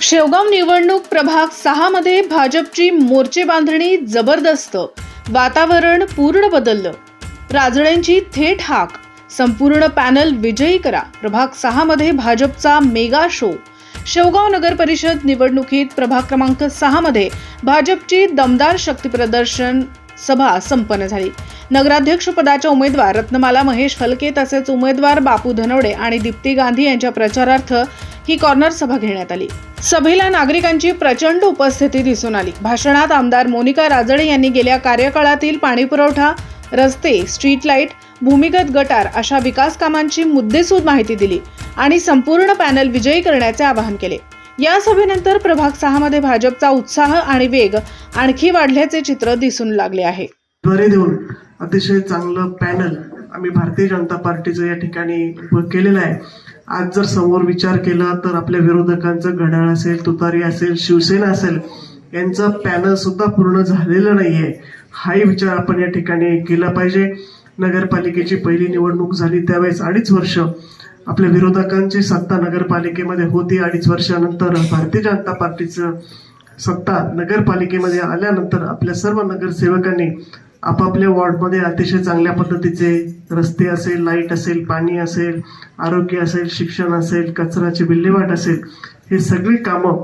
शेवगाव निवडणूक प्रभाग सहा मध्ये भाजपची मोर्चे बांधणी जबरदस्त. वातावरण पूर्ण बदललं. राजळेंची थेट हाक. संपूर्ण पॅनल विजयी करा. प्रभाग सहा मध्ये भाजपचा मेगा शो. शेवगाव नगर परिषद निवडणुकीत प्रभाग क्रमांक सहा मध्ये भाजपची दमदार शक्तीप्रदर्शन सभा संपन्न झाली. नगराध्यक्ष पदाच्या उमेदवार रत्नमाला महेश फलके तसेच उमेदवार बापू धनवडे आणि दीप्ती गांधी यांच्या प्रचारार्थ ही कॉर्नर सभा घेण्यात आली. सभेला नागरिकांची प्रचंड उपस्थिती दिसून आली. भाषणात आमदार मोनिका राजळे यांनी गेल्या कार्यकाळातील पाणीपुरवठा रस्ते स्ट्रीट लाइट भूमिगत गटार अशा विकास कामांची मुद्देसूद माहिती दिली आणि संपूर्ण पॅनल विजयी करण्याचे आवाहन केले. या सभेनंतर प्रभाग सहा मध्ये भाजपचा उत्साह आणि वेग आणखी वाढल्याचे चित्र दिसून लागले आहे. द्वारे देऊन अतिशय चांगलं पॅनल आम्ही भारतीय जनता पार्टीचं या ठिकाणी केलेलं आहे. आज जर समोर विचार केला तर आपल्या विरोधकांचं घड्याळ असेल तुतारी असेल शिवसेना असेल यांचं पॅनल सुद्धा पूर्ण झालेलं नाहीये. हाही विचार आपण या ठिकाणी केला पाहिजे. नगरपालिकेची पहिली निवडणूक झाली त्यावेळेस अडीच वर्ष आपल्या विरोधकांची सत्ता नगरपालिकेमध्ये होती. अडीच वर्षानंतर भारतीय जनता पार्टीचं सत्ता नगरपालिकेमध्ये आल्यानंतर आपल्या सर्व नगरसेवकांनी आपापल्या वॉर्डमध्ये अतिशय चांगल्या पद्धतीचे रस्ते असेल लाइट असेल पाणी असेल आरोग्य असेल शिक्षण असेल कचऱ्याची विल्हेवाट असेल हे सगळी कामं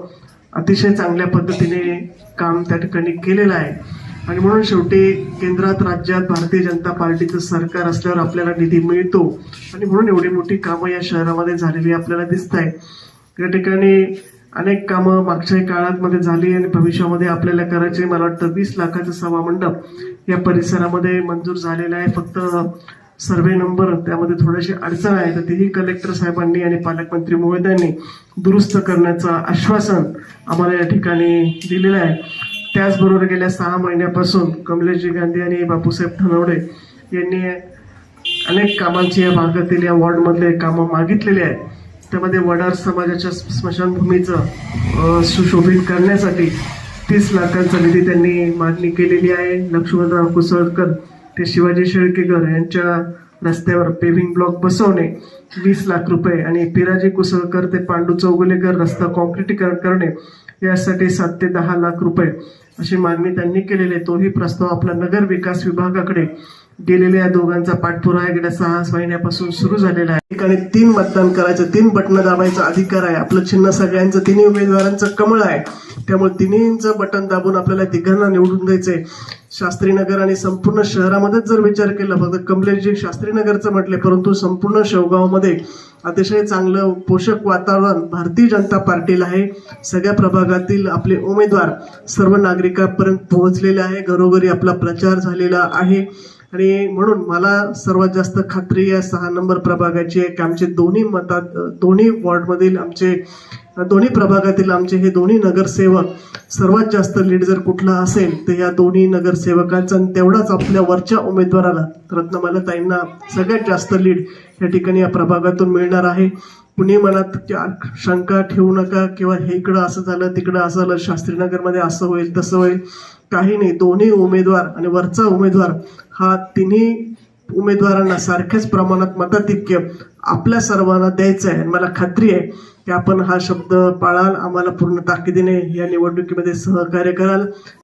अतिशय चांगल्या पद्धतीने काम त्या ठिकाणी केलेलं आहे. आणि म्हणून शेवटी केंद्रात राज्यात भारतीय जनता पार्टीचं सरकार असल्यावर आपल्याला निधी मिळतो. आणि म्हणून एवढी मोठी कामं या शहरामध्ये झालेली आपल्याला दिसत आहे या ठिकाणी अनेक कामं मागच्या काळात मध्ये झाली आणि भविष्यामध्ये आपल्याला करायचे मला वाटतं वीस लाखाचं सभा मंडप या परिसरामध्ये मंजूर झालेला आहे. फक्त सर्वे नंबर त्यामध्ये थोडीशी अडचण आहे. तर तीही कलेक्टर साहेबांनी आणि पालकमंत्री महोदयांनी दुरुस्त करण्याचं आश्वासन आम्हाला या ठिकाणी दिलेलं आहे. त्याचबरोबर गेल्या सहा महिन्यापासून कमलेशजी गांधी आणि बापूसाहेब धनवडे यांनी अनेक कामांची या भागातील या वॉर्डमधले कामं मागितलेली आहेत. त्यामध्ये वडार समाजाच्या स्मशानभूमीचं सुशोभित करण्यासाठी तीस लाखांचा निधी त्यांनी मागणी केलेली आहे. लक्ष्मणराव कुसळकर ते शिवाजी शेळकेकर यांच्या रस्त्यावर पेव्हिंग ब्लॉक बसवणे वीस लाख रुपये आणि पिराजी कुसळकर ते पांडू चौगुलेकर रस्ता कॉन्क्रिटीकरण करणे यासाठी सात ते दहा लाख रुपये अशी मागणी त्यांनी केलेली आहे. तोही प्रस्ताव आपला नगर विकास विभागाकडे गेलेल्या या दोघांचा पाठपुरावा गेल्या सहा महिन्यापासून सुरू झालेला आहे. ठिकाणी तीन मतदान करायचं तीन बटन दाबायचा अधिकार आहे. आपलं चिन्ह सगळ्यांचं तिन्ही उमेदवारांचं कमळ आहे. त्यामुळे तिन्हीचं बटन दाबून आपल्याला तिघांना निवडून द्यायचंय. शास्त्रीनगर आणि संपूर्ण शहरामध्येच जर विचार केला फक्त कमलेशजी शास्त्रीनगरचं म्हटले परंतु संपूर्ण शेवगावमध्ये अतिशय चांगलं पोषक वातावरण भारतीय जनता पार्टीला आहे. सगळ्या प्रभागातील आपले उमेदवार सर्व नागरिकांपर्यंत पोहोचलेले आहे. घरोघरी आपला प्रचार झालेला आहे. आणि म्हणून मला सर्वात जास्त खात्री या सहा नंबर प्रभागाची आहे की आमचे दोन्ही मतात दोन्ही वॉर्डमधील आमचे दोन्ही प्रभागातील आमचे हे दोन्ही नगरसेवक सर्वात जास्त लीड जर कुठला असेल तर या दोन्ही नगरसेवकांचा तेवढाच आपल्या वरच्या उमेदवाराला रत्नमाला ताईंना सगळ्यात जास्त लीड या ठिकाणी या प्रभागातून मिळणार आहे. कुणी मनात शंका ठेवू नका किंवा हे इकडं असं झालं तिकडं असं झालं शास्त्रीनगरमध्ये असं होईल तसं होईल. काही नाही दोन्ही उमेदवार आणि वरचा उमेदवार हा तिन्ही उमेदवारांना सारख्याच प्रमाणात मताधिक्य आपल्या सर्वांना द्यायचं आहे. आणि मला खात्री आहे की आपण हा शब्द पाळाल आम्हाला पूर्ण ताकदीने या निवडणुकीमध्ये सहकार्य कराल.